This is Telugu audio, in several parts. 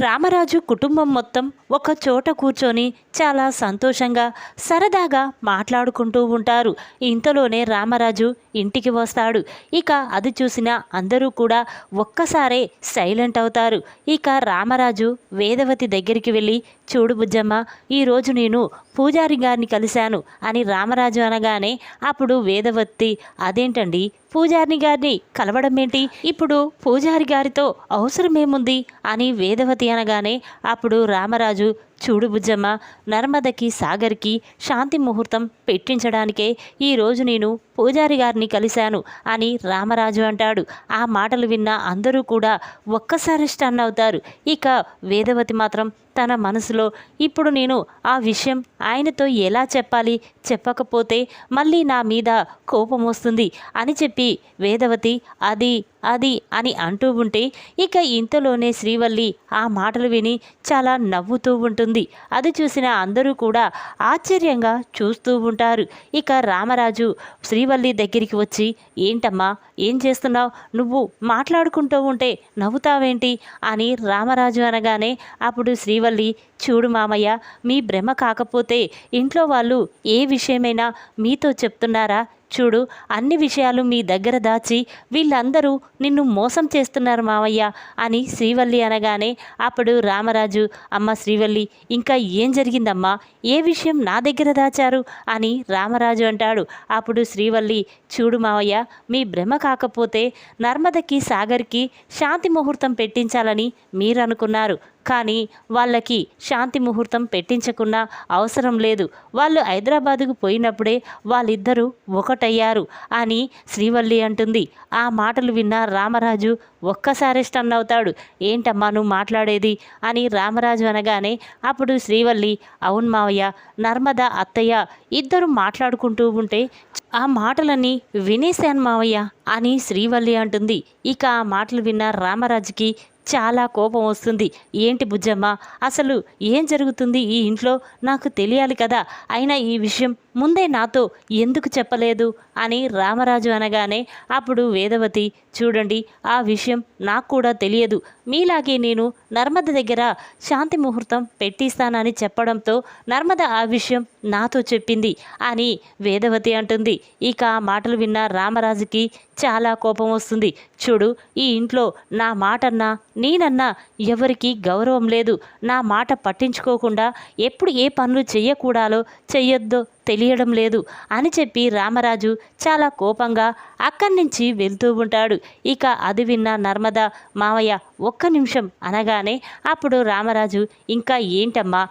రామరాజు కుటుంబం మొత్తం ఒక చోట కూర్చొని చాలా సంతోషంగా సరదాగా మాట్లాడుకుంటూ ఉంటారు. ఇంతలోనే రామరాజు ఇంటికి వస్తాడు. ఇక అది చూసిన అందరూ కూడా ఒక్కసారే సైలెంట్ అవుతారు. ఇక రామరాజు వేదవతి దగ్గరికి వెళ్ళి చూడు బుజ్జమ్మ ఈరోజు నేను పూజారి గారిని కలిశాను అని రామరాజు అనగానే అప్పుడు వేదవతి అదేంటండి? పూజారిని గారిని కలవడం ఏంటి? ఇప్పుడు పూజారి గారితో అవసరమేముంది? అని వేదవతి అనగానే అప్పుడు రామరాజు చూడు బుజ్జమ్మ నర్మదకి సాగర్కి శాంతి ముహూర్తం పెట్టించడానికే ఈరోజు నేను పూజారి గారిని కలిశాను అని రామరాజు అంటాడు. ఆ మాటలు విన్న అందరూ కూడా ఒక్కసారి స్టన్ అవుతారు. ఇక వేదవతి మాత్రం తన మనసులో ఇప్పుడు నేను ఆ విషయం ఆయనతో ఎలా చెప్పాలి? చెప్పకపోతే మళ్ళీ నా మీద కోపం వస్తుంది అని చెప్పి వేదవతి అది అది అని అంటూ ఉంటే ఇక ఇంతలోనే శ్రీవల్లి ఆ మాటలు విని చాలా నవ్వుతూ ఉంటుంది. అది చూసిన అందరూ కూడా ఆశ్చర్యంగా చూస్తూ ఉంటారు. ఇక రామరాజు శ్రీవల్లి దగ్గరికి వచ్చి ఏంటమ్మా ఏం చేస్తున్నావు? నువ్వు మాట్లాడుకుంటూ ఉంటే నవ్వుతావేంటి? అని రామరాజు అనగానే అప్పుడు శ్రీవల్లి చూడు మామయ్య మీ భ్రమ కాకపోతే ఇంట్లో వాళ్ళు ఏ విషయమైనా మీతో చెప్తున్నారా? చూడు అన్ని విషయాలు మీ దగ్గర దాచి వీళ్ళందరూ నిన్ను మోసం చేస్తున్నారు మావయ్య అని శ్రీవల్లి అనగానే అప్పుడు రామరాజు అమ్మ శ్రీవల్లి ఇంకా ఏం జరిగిందమ్మా? ఏ విషయం నా దగ్గర దాచారు? అని రామరాజు అంటాడు. అప్పుడు శ్రీవల్లి చూడు మావయ్య మీ భ్రమ కాకపోతే నర్మదకి సాగర్కి శాంతి ముహూర్తం పెట్టించాలని మీరు అనుకున్నారు కానీ వాళ్ళకి శాంతి ముహూర్తం పెట్టించకుండా అవసరం లేదు. వాళ్ళు హైదరాబాదుకు పోయినప్పుడే వాళ్ళిద్దరూ ఒకటయ్యారు అని శ్రీవల్లి అంటుంది. ఆ మాటలు విన్న రామరాజు ఒక్కసారి స్టన్ అవుతాడు. ఏంటమ్మా నువ్వు మాట్లాడేది? అని రామరాజు అనగానే అప్పుడు శ్రీవల్లి అవును మావయ్య నర్మద అత్తయ్య ఇద్దరు మాట్లాడుకుంటూ ఉంటే ఆ మాటలన్నీ వినేశాను మావయ్య అని శ్రీవల్లి అంటుంది. ఇక ఆ మాటలు విన్న రామరాజుకి చాలా కోపం వస్తుంది. ఏంటి బుజ్జమ్మ? అసలు ఏం జరుగుతుంది ఈ ఇంట్లో? నాకు తెలియాలి కదా. అయినా ఈ విషయం ముందే నాతో ఎందుకు చెప్పలేదు? అని రామరాజు అనగానే అప్పుడు వేదవతి చూడండి ఆ విషయం నాకు కూడా తెలియదు. మీలాగే నేను నర్మద దగ్గర శాంతి ముహూర్తం పెట్టిస్తానని చెప్పడంతో నర్మద ఆ విషయం నాతో చెప్పింది అని వేదవతి అంటుంది. ఇక ఆ మాటలు విన్న రామరాజుకి చాలా కోపం వస్తుంది. చూడు ఈ ఇంట్లో నా మాటన్నా నేనన్నా ఎవరికి గౌరవం లేదు. నా మాట పట్టించుకోకుండా ఎప్పుడు ఏ పనులు చెయ్యకూడాలో చెయ్యొద్దో. తెలియడం లేదు అని చెప్పి రామరాజు చాలా కోపంగా అక్కడి నుంచి వెళ్తూ ఉంటాడు. ఇక అది విన్న నర్మద మావయ్య ఒక్క నిమిషం అనగానే అప్పుడు రామరాజు ఇంకా ఏంటమ్మా?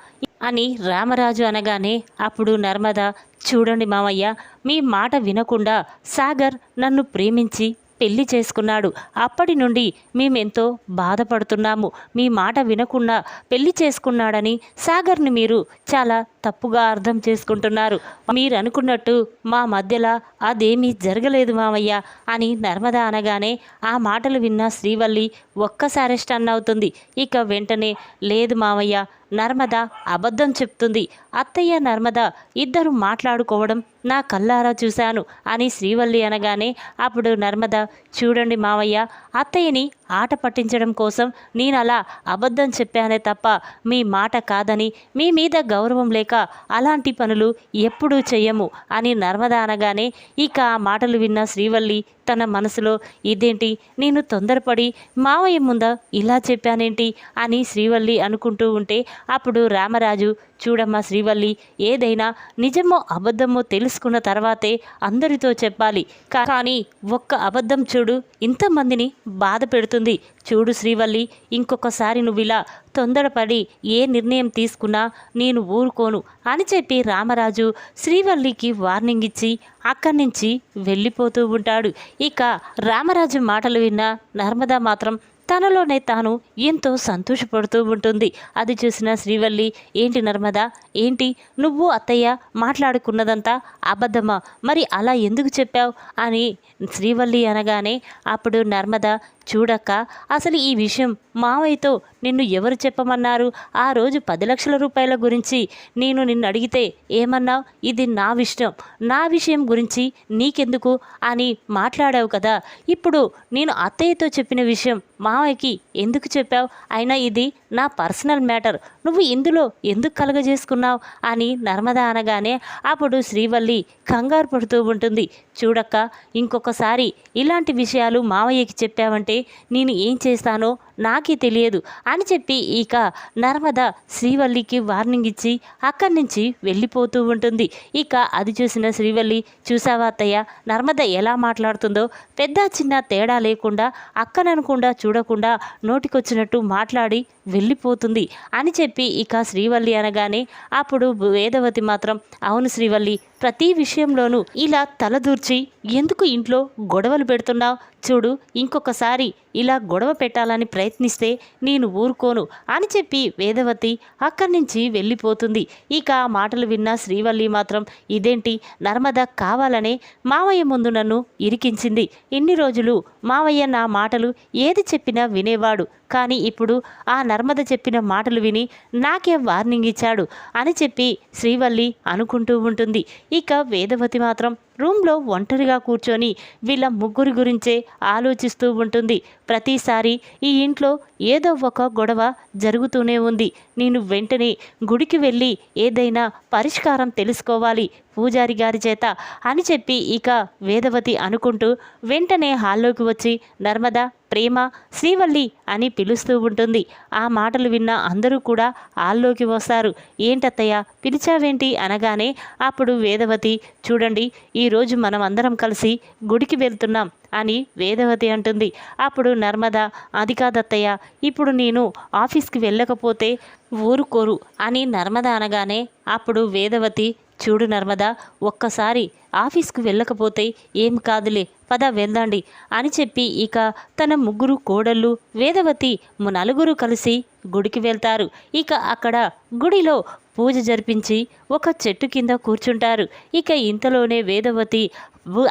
అని రామరాజు అనగానే అప్పుడు నర్మద చూడండి మామయ్య మీ మాట వినకుండా సాగర్ నన్ను ప్రేమించి పెళ్ళి చేసుకున్నాడు. అప్పటి నుండి మేమెంతో బాధపడుతున్నాము. మీ మాట వినకుండా పెళ్ళి చేసుకున్నాడని సాగర్ని మీరు చాలా తప్పుగా అర్థం చేసుకుంటున్నారు. మీరు అనుకున్నట్టు మా మధ్యలో అదేమీ జరగలేదు మామయ్య అని నర్మద అనగానే ఆ మాటలు విన్న శ్రీవల్లి ఒక్కసారి స్టన్ అవుతుంది. ఇక వెంటనే లేదు మామయ్య నర్మద అబద్ధం చెప్తుంది. అత్తయ్య నర్మద ఇద్దరు మాట్లాడుకోవడం నా కల్లారా చూశాను అని శ్రీవల్లి అనగానే అప్పుడు నర్మద చూడండి మావయ్య అత్తయ్యని ఆట పట్టించడం కోసం నేను అలా అబద్ధం చెప్పానే తప్ప మీ మాట కాదని మీ మీద గౌరవం లేక అలాంటి పనులు ఎప్పుడూ చెయ్యము అని నర్మదా అనగానే ఇక ఆ మాటలు విన్న శ్రీవల్లి తన మనసులో ఇదేంటి? నేను తొందరపడి మావయ్య ముందా ఇలా చెప్పానేంటి? అని శ్రీవల్లి అనుకుంటూ ఉంటే అప్పుడు రామరాజు చూడమ్మా శ్రీవల్లి ఏదైనా నిజమో అబద్ధమో తెలుసుకున్న తర్వాతే అందరితో చెప్పాలి. కానీ ఒక్క అబద్ధం చూడు ఇంతమందిని బాధ పెడుతుంది. చూడు శ్రీవల్లి ఇంకొకసారి నువ్వు ఇలా తొందరపడి ఏ నిర్ణయం తీసుకున్నా నేను ఊరుకోను అని చెప్పి రామరాజు శ్రీవల్లికి వార్నింగ్ ఇచ్చి అక్కడి నుంచి వెళ్ళిపోతూ ఉంటాడు. ఇక రామరాజు మాటలు విన్న నర్మదా మాత్రం తనలోనే తాను ఎంతో సంతోషపడుతూ ఉంటుంది. అది చూసిన శ్రీవల్లి ఏంటి నర్మదా? ఏంటి? నువ్వు అత్తయ్య మాట్లాడుకున్నదంతా అబద్ధమా? మరి అలా ఎందుకు చెప్పావు? అని శ్రీవల్లి అనగానే అప్పుడు నర్మద చూడక్క అసలు ఈ విషయం మావయ్యతో నిన్ను ఎవరు చెప్పమన్నారు? ఆ రోజు పది లక్షల రూపాయల గురించి నేను నిన్ను అడిగితే ఏమన్నావు? ఇది నా విషయం. నా విషయం గురించి నీకెందుకు అని మాట్లాడావు కదా. ఇప్పుడు నేను అత్తయ్యతో చెప్పిన విషయం మావయ్యకి ఎందుకు చెప్పావు? అయినా ఇది నా పర్సనల్ మ్యాటర్ నువ్వు ఇందులో ఎందుకు కలగజేసుకున్నావు అని నర్మద అనగానే అప్పుడు శ్రీవల్లి కంగారు పడుతూ ఉంటుంది. చూడక్క ఇంకొకసారి ఇలాంటి విషయాలు మావయ్యకి చెప్పావంటే నేను ఏం చేస్తానో నాకే తెలియదు అని చెప్పి ఇక నర్మద శ్రీవల్లికి వార్నింగ్ ఇచ్చి అక్కడి నుంచి వెళ్ళిపోతూ ఉంటుంది. ఇక అది చూసిన శ్రీవల్లి చూసావా అత్తయ్య నర్మద ఎలా మాట్లాడుతుందో? పెద్ద చిన్న తేడా లేకుండా అక్కననకుండా చూడకుండా నోటికొచ్చినట్టు మాట్లాడి వెళ్ళిపోతుంది అని చెప్పి ఇక శ్రీవల్లి అనగానే అప్పుడు వేదవతి మాత్రం అవును శ్రీవల్లి ప్రతి విషయంలోనూ ఇలా తలదూర్చి ఎందుకు ఇంట్లో గొడవలు పెడుతున్నావు? చూడు ఇంకొకసారి ఇలా గొడవ పెట్టాలని ప్రయత్నిస్తే నేను ఊరుకోను అని చెప్పి వేదవతి అక్కడి నుంచి వెళ్ళిపోతుంది. ఇక ఆ మాటలు విన్న శ్రీవల్లి మాత్రం ఇదేంటి? నర్మద కావాలనే మావయ్య ముందు నన్ను ఇరికించింది. ఇన్ని రోజులు మావయ్య నా మాటలు ఏది చెప్పినా వినేవాడు. కానీ ఇప్పుడు ఆ నర్మద చెప్పిన మాటలు విని నాకే వార్నింగ్ ఇచ్చాడు అని చెప్పి శ్రీవల్లి అనుకుంటూ ఉంటుంది. ఇక వేదవతి మాత్రం రూమ్లో ఒంటరిగా కూర్చొని వీళ్ళ ముగ్గురి గురించే ఆలోచిస్తూ ఉంటుంది. ప్రతిసారి ఈ ఇంట్లో ఏదో ఒక గొడవ జరుగుతూనే ఉంది. నేను వెంటనే గుడికి వెళ్ళి ఏదైనా పరిష్కారం తెలుసుకోవాలి. పూజారి గారి చేత అని చెప్పి ఇక వేదవతి అనుకుంటూ వెంటనే హాల్లోకి వచ్చి నర్మదా ప్రేమ శ్రీవల్లి అని పిలుస్తూ ఉంటుంది. ఆ మాటలు విన్న అందరూ కూడా హాల్లోకి వస్తారు. ఏంటత్తయ్య పిలిచావేంటి? అనగానే అప్పుడు వేదవతి చూడండి ఈరోజు మనం అందరం కలిసి గుడికి వెళ్తున్నాం అని వేదవతి అంటుంది. అప్పుడు నర్మద అది కాదత్తయ్య ఇప్పుడు నేను ఆఫీస్కి వెళ్ళకపోతే ఊరుకోరు అని నర్మద అనగానే అప్పుడు వేదవతి చూడు నర్మదా ఒక్కసారి ఆఫీస్కు వెళ్ళకపోతే ఏం కాదులే పద వెళ్దాండి అని చెప్పి ఇక తన ముగ్గురు కోడళ్ళు వేదవతి నలుగురు కలిసి గుడికి వెళ్తారు. ఇక అక్కడ గుడిలో పూజ జరిపించి ఒక చెట్టు కింద కూర్చుంటారు. ఇక ఇంతలోనే వేదవతి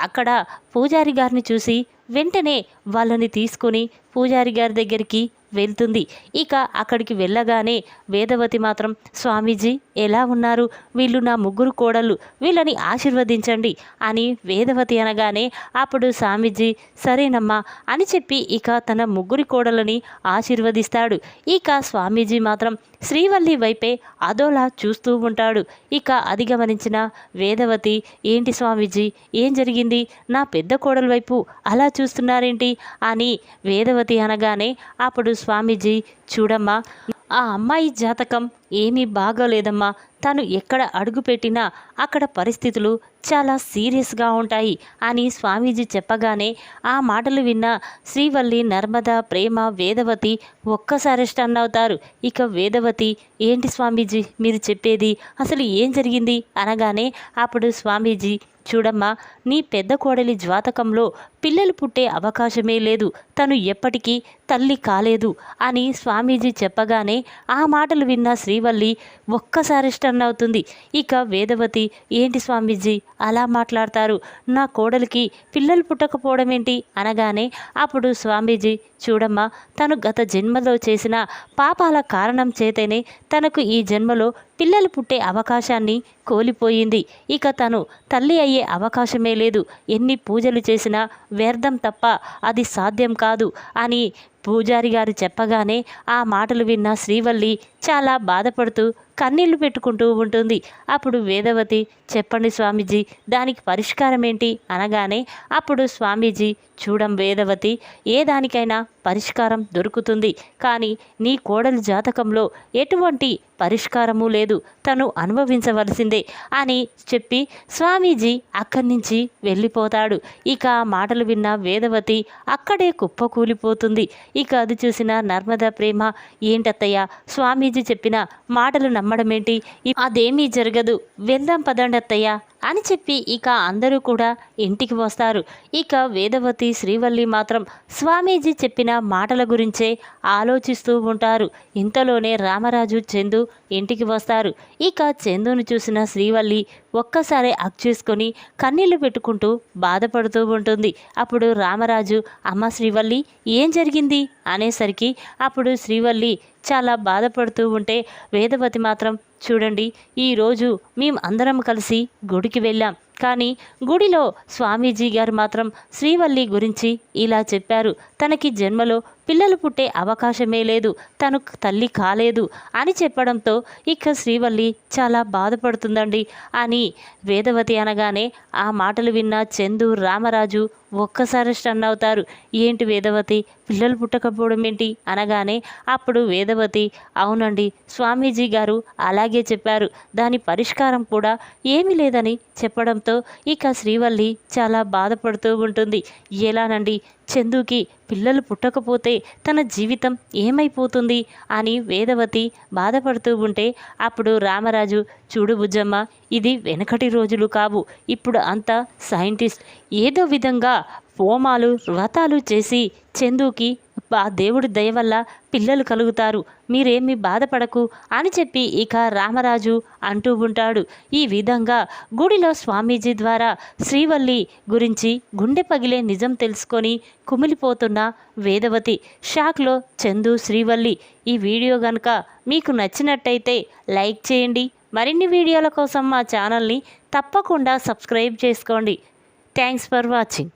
అక్కడ పూజారి గారిని చూసి వెంటనే వాళ్ళని తీసుకొని పూజారి గారి దగ్గరికి వెళ్తుంది. ఇక అక్కడికి వెళ్ళగానే వేదవతి మాత్రం స్వామీజీ ఎలా ఉన్నారు? వీళ్ళు నా ముగ్గురు కోడళ్ళు వీళ్ళని ఆశీర్వదించండి అని వేదవతి అనగానే అప్పుడు స్వామీజీ సరేనమ్మా అని చెప్పి ఇక తన ముగ్గురి కోడలని ఆశీర్వదిస్తాడు. ఇక స్వామీజీ మాత్రం శ్రీవల్లి వైపే అదోలా చూస్తూ ఉంటాడు. ఇక అది గమనించిన వేదవతి ఏంటి స్వామీజీ ఏం జరిగింది? నా పెద్ద కోడల వైపు అలా చూస్తున్నారేంటి? అని వేదవతి అనగానే అప్పుడు స్వామీజీ చూడమ్మా ఆ అమ్మాయి జాతకం ఏమీ బాగోలేదమ్మా. తను ఎక్కడ అడుగుపెట్టినా అక్కడ పరిస్థితులు చాలా సీరియస్గా ఉంటాయి అని స్వామీజీ చెప్పగానే ఆ మాటలు విన్న శ్రీవల్లి నర్మద ప్రేమ వేదవతి ఒక్కసారి స్టన్ అవుతారు. ఇక వేదవతి ఏంటి స్వామీజీ మీరు చెప్పేది? అసలు ఏం జరిగింది? అనగానే అప్పుడు స్వామీజీ చూడమ్మా నీ పెద్ద కోడలి జాతకంలో పిల్లలు పుట్టే అవకాశమే లేదు. తను ఎప్పటికీ తల్లి కాలేదు అని స్వామీజీ చెప్పగానే ఆ మాటలు విన్న శ్రీ శ్రీవల్లి ఒక్కసారి స్టన్ అవుతుంది. ఇక వేదవతి ఏంటి స్వామీజీ? అలా మాట్లాడతారు. నా కోడలికి పిల్లలు పుట్టకపోవడం ఏంటి అనగానే అప్పుడు స్వామీజీ చూడమ్మా తను గత జన్మలో చేసిన పాపాల కారణం చేతనే తనకు ఈ జన్మలో పిల్లలు పుట్టే అవకాశాన్ని కోల్పోయింది. ఇక తను తల్లి అయ్యే అవకాశమే లేదు. ఎన్ని పూజలు చేసినా వ్యర్థం తప్ప అది సాధ్యం కాదు అని పూజారి గారు చెప్పగానే ఆ మాటలు విన్న శ్రీవల్లి చాలా బాధపడుతూ కన్నీళ్ళు పెట్టుకుంటూ ఉంటుంది. అప్పుడు వేదవతి చెప్పండి స్వామీజీ దానికి పరిష్కారం ఏంటి అనగానే అప్పుడు స్వామీజీ చూడం వేదవతి ఏ దానికైనా పరిష్కారం దొరుకుతుంది. కానీ నీ కోడలి జాతకంలో ఎటువంటి పరిష్కారము లేదు. తను అనుభవించవలసిందే అని చెప్పి స్వామీజీ అక్కడి నుంచి వెళ్ళిపోతాడు. ఇక మాటలు విన్న వేదవతి అక్కడే కుప్పకూలిపోతుంది. ఇక అది చూసిన నర్మదా ప్రేమ ఏంటత్తయ్య స్వామీజీ చెప్పిన మాటలు నమ్మ నమ్మడం ఏంటి అదేమీ జరగదు. వెళ్దాం పదండి అత్తయ్య అని చెప్పి ఇక అందరూ కూడా ఇంటికి వస్తారు. ఇక వేదవతి శ్రీవల్లి మాత్రం స్వామీజీ చెప్పిన మాటల గురించే ఆలోచిస్తూ ఉంటారు. ఇంతలోనే రామరాజు చందు ఇంటికి వస్తారు. ఇక చందును చూసిన శ్రీవల్లి ఒక్కసారి అక్ చేసుకొని కన్నీళ్ళు పెట్టుకుంటూ బాధపడుతూ ఉంటుంది. అప్పుడు రామరాజు అమ్మ శ్రీవల్లి ఏం జరిగింది? అనేసరికి అప్పుడు శ్రీవల్లి చాలా బాధపడుతూ ఉంటే వేదవతి మాత్రం చూడండి ఈరోజు మేము అందరం కలిసి గుడికి వెళ్ళాం. కానీ గుడిలో స్వామీజీ గారు మాత్రం శ్రీవల్లి గురించి ఇలా చెప్పారు. తనకి జన్మలో పిల్లలు పుట్టే అవకాశమే లేదు తను తల్లి కాలేదు అని చెప్పడంతో ఇక శ్రీవల్లి చాలా బాధపడుతుందండి అని వేదవతి అనగానే ఆ మాటలు విన్న చందు రామరాజు ఒక్కసారి స్టన్ అవుతారు. ఏంటి వేదవతి పిల్లలు పుట్టకపోవడం ఏంటి? అనగానే అప్పుడు వేదవతి అవునండి స్వామీజీ గారు అలాగే చెప్పారు. దాని పరిష్కారం కూడా ఏమీ లేదని చెప్పడంతో ఇక శ్రీవల్లి చాలా బాధపడుతూ ఉంటుంది. ఎలానండి చందుకి పిల్లలు పుట్టకపోతే తన జీవితం ఏమైపోతుంది అని వేదవతి బాధపడుతూ ఉంటే అప్పుడు రామరాజు చూడు బుజ్జమ్మ ఇది వెనకటి రోజులు కావు. ఇప్పుడు అంతా సైంటిస్ట్ ఏదో విధంగా హోమాలు వ్రతాలు చేసి చందుకి ఆ దేవుడి దయ వల్ల పిల్లలు కలుగుతారు. మీరేమీ బాధపడకు అని చెప్పి ఇక రామరాజు అంటూ ఉంటాడు. ఈ విధంగా గుడిలో స్వామీజీ ద్వారా శ్రీవల్లి గురించి గుండె పగిలే నిజం తెలుసుకొని కుమిలిపోతున్న వేదవతి. షాక్లో చందు శ్రీవల్లి ఈ వీడియో కనుక మీకు నచ్చినట్టయితే లైక్ చేయండి. మరిన్ని వీడియోల కోసం మా ఛానల్ని తప్పకుండా సబ్స్క్రైబ్ చేసుకోండి. Thanks for watching.